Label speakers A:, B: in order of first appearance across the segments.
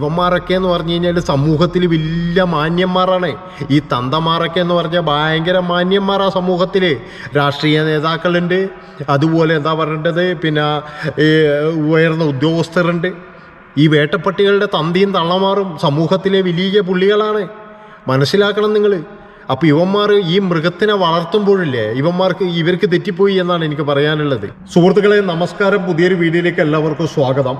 A: ഇവന്മാരൊക്കെ എന്ന് പറഞ്ഞു കഴിഞ്ഞാൽ സമൂഹത്തിൽ വലിയ മാന്യന്മാരാണ്. ഈ തന്തമാരൊക്കെ എന്ന് പറഞ്ഞാൽ ഭയങ്കര മാന്യന്മാരാ സമൂഹത്തിൽ. രാഷ്ട്രീയ നേതാക്കളുണ്ട്. അതുപോലെ എന്താ പറയേണ്ടത്? പിന്നെ ഉയർന്ന ഉദ്യോഗസ്ഥരുണ്ട്. ഈ വേട്ടപ്പട്ടികളുടെ തന്തിയും തള്ളമാറും സമൂഹത്തിലെ വലിയ പുള്ളികളാണ്. മനസ്സിലാക്കണം നിങ്ങൾ. അപ്പോൾ ഇവന്മാർ ഈ മൃഗത്തിനെ വളർത്തുമ്പോഴില്ലേ ഇവന്മാർക്ക് ഇവർക്ക് തെറ്റിപ്പോയി എന്നാണ് എനിക്ക് പറയാനുള്ളത്. സുഹൃത്തുക്കളെ നമസ്കാരം. പുതിയൊരു വീഡിയോയിലേക്ക് എല്ലാവർക്കും സ്വാഗതം.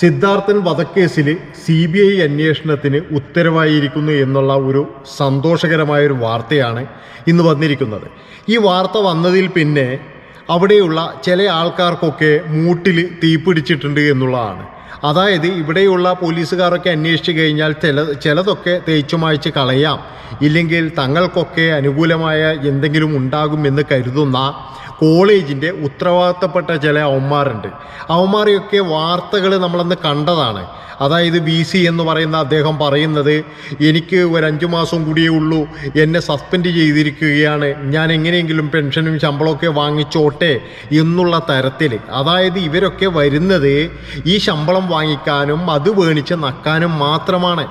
A: സിദ്ധാർത്ഥൻ വധക്കേസിൽ സി ബി ഐ അന്വേഷണത്തിന് ഉത്തരവായിരിക്കുന്നു എന്നുള്ള ഒരു സന്തോഷകരമായൊരു വാർത്തയാണ് ഇന്ന് വന്നിരിക്കുന്നത്. ഈ വാർത്ത വന്നതിൽ പിന്നെ അവിടെയുള്ള ചില ആൾക്കാർക്കൊക്കെ മൂട്ടിൽ തീപിടിച്ചിട്ടുണ്ട് എന്നുള്ളതാണ്. അതായത് ഇവിടെയുള്ള പോലീസുകാരൊക്കെ അന്വേഷിച്ചു കഴിഞ്ഞാൽ ചില ചിലതൊക്കെ തേച്ചു മായ്ച്ച് കളയാം. ഇല്ലെങ്കിൽ തങ്ങൾക്കൊക്കെ അനുകൂലമായ എന്തെങ്കിലും ഉണ്ടാകുമെന്ന് കരുതുന്ന കോളേജിന്റെ ഉത്തരവാദിത്തപ്പെട്ട ചില അവന്മാരുണ്ട്. അവന്മാരെയൊക്കെ വാർത്തകൾ നമ്മളന്ന് കണ്ടതാണ്. അതായത് ബി സി എന്ന് പറയുന്ന അദ്ദേഹം പറയുന്നത് എനിക്ക് ഒരു അഞ്ചു മാസം കൂടിയേ ഉള്ളൂ എന്നെ സസ്പെൻഡ് ചെയ്തിരിക്കുകയാണ് ഞാൻ എങ്ങനെയെങ്കിലും പെൻഷനും ശമ്പളമൊക്കെ വാങ്ങിച്ചോട്ടെ എന്നുള്ള തരത്തിൽ അതായത് ഇവരൊക്കെ വരുന്നത് ഈ ശമ്പളം വാങ്ങിക്കാനും അത് വേണിച്ച് നക്കാനും മാത്രമാണ്.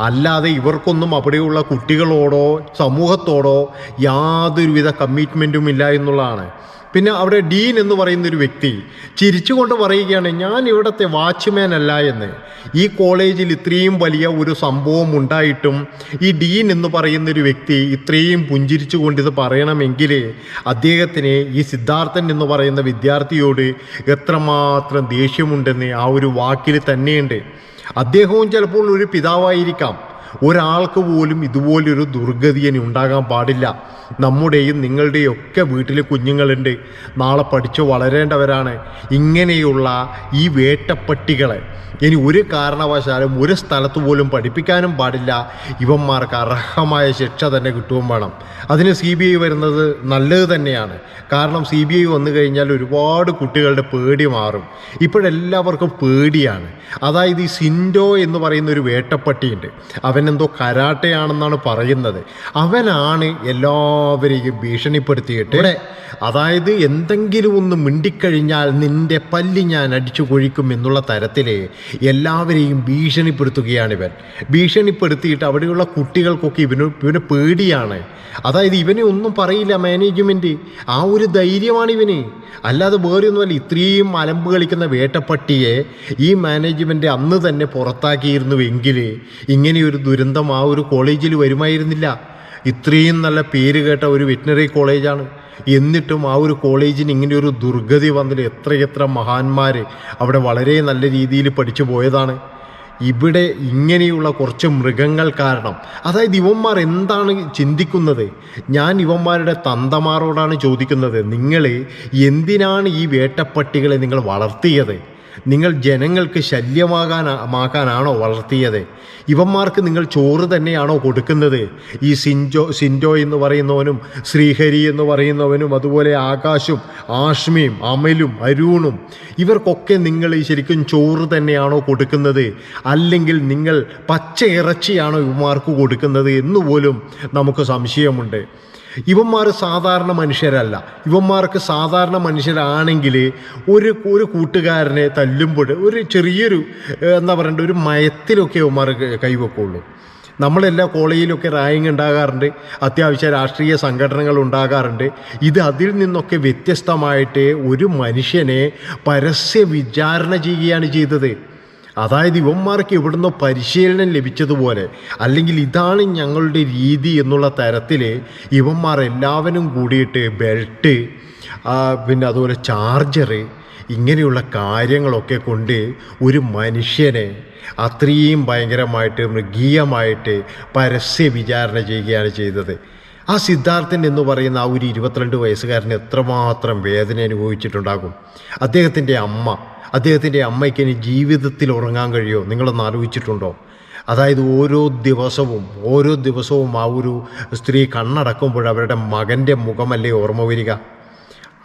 A: അല്ലാതെ ഇവർക്കൊന്നും അവിടെയുള്ള കുട്ടികളോടോ സമൂഹത്തോടോ യാതൊരുവിധ കമ്മിറ്റ്മെന്റും ഇല്ല എന്നുള്ളതാണ്. പിന്നെ അവിടെ ഡീൻ എന്ന് പറയുന്ന ഒരു വ്യക്തി ചിരിച്ചുകൊണ്ട് പറയുകയാണ് ഞാൻ ഇവിടുത്തെ വാച്ച്മാൻ അല്ല എന്ന്. ഈ കോളേജിൽ ഇത്രയും വലിയ ഒരു സംഭവം ഉണ്ടായിട്ടും ഈ ഡീൻ എന്ന് പറയുന്ന ഒരു വ്യക്തി ഇത്രയും പുഞ്ചിരിച്ചുകൊണ്ട് ഇത് പറയണമെങ്കിൽ അദ്ദേഹത്തിന് ഈ സിദ്ധാർത്ഥൻ എന്ന് പറയുന്ന വിദ്യാർത്ഥിയോട് എത്രമാത്രം ദേഷ്യമുണ്ടെന്ന് ആ ഒരു വാക്കിൽ തന്നെയുണ്ട്. അദ്ദേഹവും ചിലപ്പോൾ ഒരു പിതാവായിരിക്കാം. ഒരാൾക്ക് പോലും ഇതുപോലൊരു ദുർഗതിയനി ഉണ്ടാകാൻ പാടില്ല. നമ്മുടെയും നിങ്ങളുടെയും ഒക്കെ വീട്ടിൽ കുഞ്ഞുങ്ങളുണ്ട്. നാളെ പഠിച്ചു വളരേണ്ടവരാണ്. ഇങ്ങനെയുള്ള ഈ വേട്ടപ്പട്ടികളെ ഇനി ഒരു കാരണവശാലും ഒരു സ്ഥലത്ത് പോലും പഠിപ്പിക്കാനും പാടില്ല. ഇവന്മാർക്ക് അർഹമായ ശിക്ഷ തന്നെ കിട്ടുകയും വേണം. അതിന് സി ബി ഐ വരുന്നത് നല്ലത് തന്നെയാണ്. കാരണം സി ബി ഐ വന്നു കഴിഞ്ഞാൽ ഒരുപാട് കുട്ടികളുടെ പേടി മാറും. ഇപ്പോഴെല്ലാവർക്കും പേടിയാണ്. അതായത് ഈ സിൻഡോ എന്ന് പറയുന്ന ഒരു വേട്ടപ്പട്ടിയുണ്ട്. അവനെന്തോ കരാട്ടയാണെന്നാണ് പറയുന്നത്. അവനാണ് എല്ലാവരെയും ഭീഷണിപ്പെടുത്തിയിട്ട് അതായത് എന്തെങ്കിലും ഒന്ന് മിണ്ടിക്കഴിഞ്ഞാൽ നിന്റെ പല്ലി ഞാൻ അടിച്ചു കൊഴിക്കും എന്നുള്ള തരത്തിൽ എല്ലാവരെയും ഭീഷണിപ്പെടുത്തുകയാണ് ഇവൻ. ഭീഷണിപ്പെടുത്തിയിട്ട് അവിടെയുള്ള കുട്ടികൾക്കൊക്കെ ഇവന് ഇവന് പേടിയാണ്. അതായത് ഇവനെ ഒന്നും പറയില്ല മാനേജ്മെന്റ് ആ ഒരു ധൈര്യമാണ് ഇവന്. അല്ലാതെ വേറെ ഒന്നുമല്ല ഇത്രയും അലമ്പ് കളിക്കുന്ന വേട്ടപ്പട്ടിയെ ഈ മാനേജ്മെന്റ് അന്ന് തന്നെ പുറത്താക്കിയിരുന്നുവെങ്കിൽ ഇങ്ങനെയൊരു ദുരന്തം ആ ഒരു കോളേജിൽ വരുമായിരുന്നില്ല. ഇത്രയും നല്ല പേര് കേട്ട ഒരു വെറ്റിനറി കോളേജാണ് എന്നിട്ടും ആ ഒരു കോളേജിന് ഇങ്ങനെ ഒരു ദുർഗതി വന്നിട്ട് എത്രയെത്ര മഹാന്മാർ അവിടെ വളരെ നല്ല രീതിയിൽ പഠിച്ചു പോയതാണ്. ഇവിടെ ഇങ്ങനെയുള്ള കുറച്ച് മൃഗങ്ങൾ കാരണം അതായത് ഇവന്മാർ എന്താണ് ചിന്തിക്കുന്നത്? ഞാൻ ഇവന്മാരുടെ തന്തമാരോടാണ് ചോദിക്കുന്നത് നിങ്ങൾ എന്തിനാണ് ഈ വേട്ടപ്പട്ടികളെ നിങ്ങൾ വളർത്തിയത്? നിങ്ങൾ ജനങ്ങൾക്ക് ശല്യമാകാൻ മാക്കാനാണോ വളർത്തിയത്? ഇവന്മാർക്ക് നിങ്ങൾ ചോറ് തന്നെയാണോ കൊടുക്കുന്നത്? ഈ സിൻജോ സിൻജോ എന്ന് പറയുന്നവനും ശ്രീഹരി എന്ന് പറയുന്നവനും അതുപോലെ ആകാശും ആഷ്മിയും അമലും അരുണും ഇവർക്കൊക്കെ നിങ്ങൾ ഈ ശരിക്കും ചോറ് തന്നെയാണോ കൊടുക്കുന്നത്? അല്ലെങ്കിൽ നിങ്ങൾ പച്ച ഇറച്ചിയാണോ ഇവന്മാർക്ക് കൊടുക്കുന്നത് എന്നുപോലും നമുക്ക് സംശയമുണ്ട്. ഇവന്മാർ സാധാരണ മനുഷ്യരല്ല. ഇവന്മാർക്ക് സാധാരണ മനുഷ്യരാണെങ്കിൽ ഒരു ഒരു കൂട്ടുകാരനെ തല്ലുമ്പോൾ ഒരു ചെറിയൊരു എന്താ പറയണ്ട ഒരു മയത്തിലൊക്കെ ഇവന്മാർ കൈവെക്കുള്ളൂ. നമ്മളെല്ലാ കോളേജിലൊക്കെ റായിങ് ഉണ്ടാകാറുണ്ട്. അത്യാവശ്യം രാഷ്ട്രീയ സംഘടനകൾ ഉണ്ടാകാറുണ്ട്. ഇത് അതിൽ നിന്നൊക്കെ വ്യത്യസ്തമായിട്ട് ഒരു മനുഷ്യനെ പരസ്യ വിചാരണ ചെയ്യുകയാണ് ചെയ്തത്. അതായത് ഇവന്മാർക്ക് ഇവിടുന്ന് പരിശീലനം ലഭിച്ചതുപോലെ അല്ലെങ്കിൽ ഇതാണ് ഞങ്ങളുടെ രീതി എന്നുള്ള തരത്തിൽ ഇവന്മാർ എല്ലാവരും കൂടിയിട്ട് ബെൽറ്റ് പിന്നെ അതുപോലെ ചാർജറ് ഇങ്ങനെയുള്ള കാര്യങ്ങളൊക്കെ കൊണ്ട് ഒരു മനുഷ്യനെ അത്രയും ഭയങ്കരമായിട്ട് മൃഗീയമായിട്ട് പരസ്യ വിചാരണ ചെയ്യുകയാണ് ചെയ്തത്. ആ സിദ്ധാർത്ഥൻ എന്ന് പറയുന്ന ആ ഒരു ഇരുപത്തിരണ്ട് വയസ്സുകാരൻ എത്രമാത്രം വേദന അനുഭവിച്ചിട്ടുണ്ടാകും? അദ്ദേഹത്തിന്റെ അമ്മ അദ്ദേഹത്തിന്റെ അമ്മയ്ക്ക് ഇനി ജീവിതത്തിൽ ഉറങ്ങാൻ കഴിയുമോ നിങ്ങളൊന്ന് ആലോചിച്ചിട്ടുണ്ടോ? അതായത് ഓരോ ദിവസവും ഓരോ ദിവസവും ആ ഒരു സ്ത്രീ കണ്ണടക്കുമ്പോൾ അവരുടെ മകന്റെ മുഖമല്ലേ ഓർമ്മ വരിക?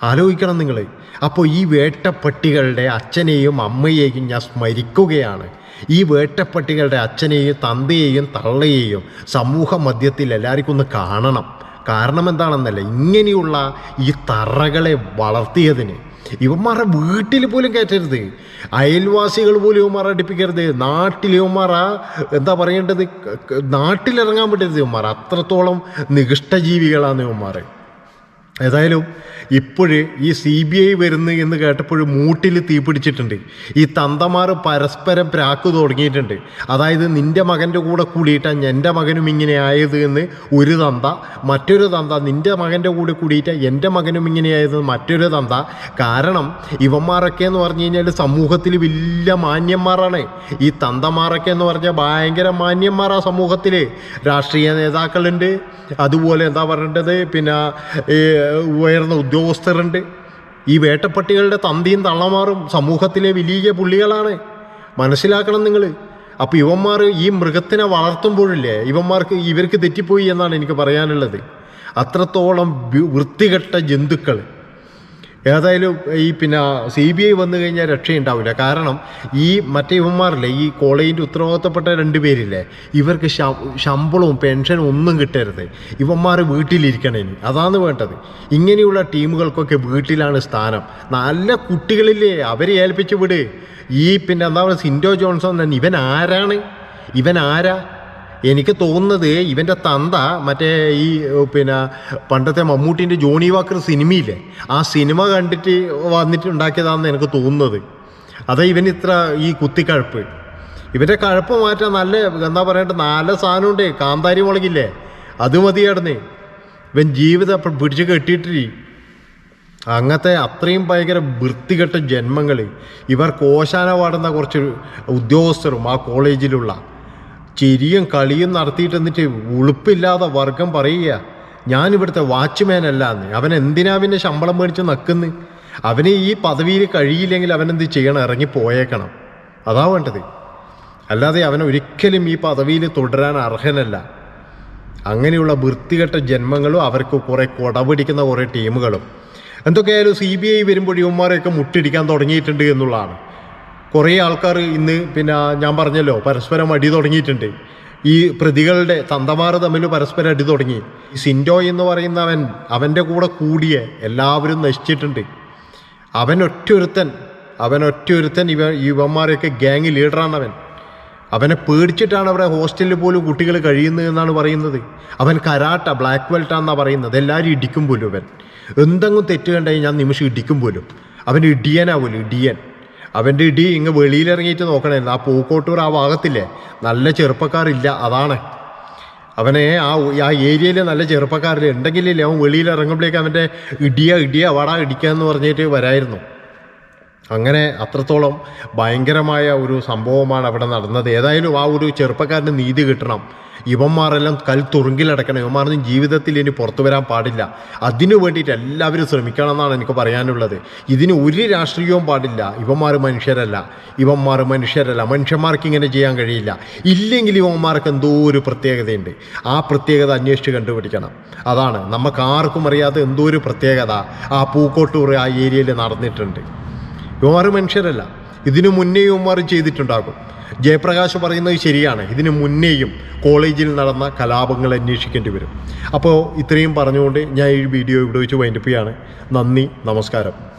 A: ആലോചിക്കണം നിങ്ങൾ അപ്പോൾ ഈ വേട്ടപ്പട്ടികളുടെ അച്ഛനെയും അമ്മയെയും ഞാൻ സ്മരിക്കുകയാണ്. ഈ വേട്ടപ്പട്ടികളുടെ അച്ഛനെയും തന്തയെയും തള്ളയെയും സമൂഹ മധ്യത്തിൽ എല്ലാവർക്കും ഒന്ന് കാണണം. കാരണം എന്താണെന്നല്ല ഇങ്ങനെയുള്ള ഈ തറകളെ വളർത്തിയതിന് ഇവന്മാരെ വീട്ടിൽ പോലും കയറ്റരുത്. അയൽവാസികൾ പോലും ഇവന്മാരെ അടുപ്പിക്കരുത്. നാട്ടിൽ ഇവന്മാറ എന്താ പറയേണ്ടത്? നാട്ടിലിറങ്ങാൻ പറ്റരുത് ഇവന്മാർ. അത്രത്തോളം നികഷ്ടജീവികളാണ് ഇവന്മാർ ഏതായാലും ഇപ്പോഴ് ഈ സി ബി ഐ വരുന്നു എന്ന് കേട്ടപ്പോൾ മൂട്ടിൽ തീ പിടിച്ചിട്ടുണ്ട്. ഈ തന്തമാർ പരസ്പരം പ്രാക്ക് തുടങ്ങിയിട്ടുണ്ട്. അതായത് നിന്റെ മകന്റെ കൂടെ കൂടിയിട്ടാണ് എന്റെ മകനും ഇങ്ങനെ ആയത് എന്ന് ഒരു തന്ത മറ്റൊരു തന്ത നിന്റെ മകന്റെ കൂടെ കൂടിയിട്ട് എന്റെ മകനും ഇങ്ങനെ ആയത് മറ്റൊരു തന്ത. കാരണം ഇവന്മാരൊക്കെ എന്ന് പറഞ്ഞു കഴിഞ്ഞാൽ സമൂഹത്തിൽ വലിയ മാന്യന്മാരാണ്. ഈ തന്തമാരൊക്കെ എന്ന് പറഞ്ഞാൽ ഭയങ്കര മാന്യന്മാരാണ് സമൂഹത്തിൽ രാഷ്ട്രീയ നേതാക്കളുണ്ട്. അതുപോലെ എന്താ പറയേണ്ടത്? പിന്നെ ഉയർന്ന ഉദ്യോഗസ്ഥരുണ്ട്. ഈ വേട്ടപ്പട്ടികളുടെ തന്തിയും തള്ളമാറും സമൂഹത്തിലെ വലിയ പുള്ളികളാണ്. മനസ്സിലാക്കണം നിങ്ങൾ അപ്പോൾ ഇവന്മാർ ഈ മൃഗത്തിനെ വളർത്തുമ്പോഴില്ലേ ഇവന്മാർക്ക് ഇവർക്ക് തെറ്റിപ്പോയി എന്നാണ് എനിക്ക് പറയാനുള്ളത്. അത്രത്തോളം വൃത്തികെട്ട ജന്തുക്കൾ ഏതായാലും ഈ പിന്നെ സി ബി ഐ വന്നു കഴിഞ്ഞാൽ രക്ഷയുണ്ടാവില്ല. കാരണം ഈ മറ്റേ ഇവന്മാരില്ലേ ഈ കോളേജിന്റെ ഉത്തരവാദിത്തപ്പെട്ട രണ്ട് പേരില്ലേ ഇവർക്ക് ശമ്പളവും പെൻഷനും ഒന്നും കിട്ടരുത്. ഇവന്മാർ വീട്ടിലിരിക്കണേ അതാണ് വേണ്ടത്. ഇങ്ങനെയുള്ള ടീമുകൾക്കൊക്കെ വീട്ടിലാണ് സ്ഥാനം. നല്ല കുട്ടികളില്ലേ അവരെ ഏൽപ്പിച്ച് വിട്. ഈ പിന്നെ എന്താ പറയുക സിൻഡോ ജോൺസൺ തന്നെ ഇവൻ ആരാണ്? ഇവൻ ആരാ? എനിക്ക് തോന്നുന്നത് ഇവന്റെ തന്ത മറ്റേ ഈ പിന്നെ പണ്ടത്തെ മമ്മൂട്ടിന്റെ ജോണി വാക്കർ സിനിമയില്ലേ? ആ സിനിമ കണ്ടിട്ട് വന്നിട്ട് ഉണ്ടാക്കിയതാണെന്ന് എനിക്ക് തോന്നുന്നത്. അതാ ഇവൻ ഇത്ര ഈ കുത്തിക്കഴപ്പ്. ഇവന്റെ കഴപ്പ് മാറ്റാൻ നല്ല എന്താ പറയണ്ട നല്ല സാധനമുണ്ട്. കാന്താരി മുളകില്ലേ? അത് മതിയായിരുന്നേ. ഇവൻ ജീവിതം പിടിച്ച് കെട്ടിയിട്ടിരി. അങ്ങനത്തെ അത്രയും ഭയങ്കര വൃത്തികെട്ട ജന്മങ്ങൾ ഇവർ കോശാന പാടുന്ന കുറച്ച് ഉദ്യോഗസ്ഥരും ആ കോളേജിലുള്ള ചിരിയും കളിയും നടത്തിയിട്ട് എന്നിട്ട് ഉളുപ്പില്ലാതെ വർഗം പറയുക. ഞാനിവിടുത്തെ വാച്ച്മാൻ അല്ലാന്ന് അവൻ എന്തിനാ പിന്നെ ശമ്പളം മേടിച്ച് നക്കുന്നു അവന് ഈ പദവിയിൽ കഴിയില്ലെങ്കിൽ എന്ത് ചെയ്യണം? ഇറങ്ങി പോയേക്കണം. അതാ വേണ്ടത്. അല്ലാതെ അവൻ ഒരിക്കലും ഈ പദവിയിൽ തുടരാൻ അർഹനല്ല. അങ്ങനെയുള്ള വൃത്തികെട്ട ജന്മങ്ങളും അവർക്ക് കുറേ കൊടപിടിക്കുന്ന കുറേ ടീമുകളും. എന്തൊക്കെയായാലും സി ബി ഐ വരുമ്പോൾ ഇവന്മാരെയൊക്കെ മുട്ടിടിക്കാൻ തുടങ്ങിയിട്ടുണ്ട് എന്നുള്ളതാണ്. കുറേ ആൾക്കാർ ഇന്ന് പിന്നെ ഞാൻ പറഞ്ഞല്ലോ പരസ്പരം അടി തുടങ്ങിയിട്ടുണ്ട്. ഈ പ്രതികളുടെ തന്തമാർ തമ്മിൽ പരസ്പരം അടി തുടങ്ങി. ഈ സിൻഡോ എന്ന് പറയുന്നവൻ അവന്റെ കൂടെ കൂടിയ എല്ലാവരും നശിച്ചിട്ടുണ്ട്. അവൻ ഒറ്റൊരുത്തൻ അവൻ ഒറ്റൊരുത്തൻ ഇവ യുവന്മാരെയൊക്കെ ഗ്യാങ് ലീഡറാണ് അവൻ. അവനെ പേടിച്ചിട്ടാണ് അവിടെ ഹോസ്റ്റലിൽ പോലും കുട്ടികൾ കഴിയുന്നത് എന്നാണ് പറയുന്നത്. അവൻ കരാട്ട ബ്ലാക്ക് ബെൽറ്റാന്നാണ് പറയുന്നത്. എല്ലാവരും ഇടിക്കും പോലും അവൻ. എന്തെങ്കിലും തെറ്റ് കണ്ടാൽ ഞാൻ നിമിഷം ഇടിക്കും പോലും. അവൻ ഇടിയനാ പോലും ഇടിയൻ. അവന്റെ ഇടി ഇങ്ങ് വെളിയിലിറങ്ങിയിട്ട് നോക്കണമായിരുന്നു ആ പൂക്കോട്ടൂർ ആ ഭാഗത്തില്ലേ? നല്ല ചെറുപ്പക്കാരില്ല അതാണ്. അവനെ ആ ആ ഏരിയയിൽ നല്ല ചെറുപ്പക്കാരില്ല? ഉണ്ടെങ്കിലല്ലേ അവൻ വെളിയിൽ ഇറങ്ങുമ്പോഴേക്ക് അവന്റെ ഇടിയ ഇടിയ വട ഇടിക്കുക എന്ന് പറഞ്ഞിട്ട് വരായിരുന്നു. അങ്ങനെ അത്രത്തോളം ഭയങ്കരമായ ഒരു സംഭവമാണ് അവിടെ നടന്നത്. ഏതായാലും ആ ഒരു ചെറുപ്പക്കാരന് നീതി കിട്ടണം. ഇവന്മാരെല്ലാം കൽ തുറുങ്കിലടക്കണം. ഇവന്മാരൊന്നും ജീവിതത്തിൽ ഇനി പുറത്തു വരാൻ പാടില്ല. അതിനു വേണ്ടിയിട്ട് എല്ലാവരും ശ്രമിക്കണം എന്നാണ് എനിക്ക് പറയാനുള്ളത്. ഇതിന് ഒരു രാഷ്ട്രീയവും പാടില്ല. ഇവന്മാർ മനുഷ്യരല്ല. ഇവന്മാർ മനുഷ്യരല്ല. മനുഷ്യന്മാർക്ക് ഇങ്ങനെ ചെയ്യാൻ കഴിയില്ല. ഇല്ലെങ്കിൽ ഇവന്മാർക്ക് എന്തോ ഒരു പ്രത്യേകതയുണ്ട്. ആ പ്രത്യേകത അന്വേഷിച്ച് കണ്ടുപിടിക്കണം. അതാണ്. നമുക്ക് ആർക്കും അറിയാത്ത എന്തോ ഒരു പ്രത്യേകത ആ പൂക്കോട്ടൂർ ആ ഏരിയയിൽ നടന്നിട്ടുണ്ട്. ഇവന്മാർ മനുഷ്യരല്ല. ഇതിനു മുന്നേ ഇവന്മാർ ചെയ്തിട്ടുണ്ടാകും. ജയപ്രകാശ് പറയുന്നത് ശരിയാണ്. ഇതിനു മുന്നേയും കോളേജിൽ നടന്ന കലാപങ്ങൾ അന്വേഷിക്കേണ്ടി വരും. അപ്പോൾ ഇത്രയും പറഞ്ഞുകൊണ്ട് ഞാൻ ഈ വീഡിയോ ഇവിടെ വെച്ച് വൈൻഡപ്പ് ചെയ്യാണ്. നന്ദി നമസ്കാരം.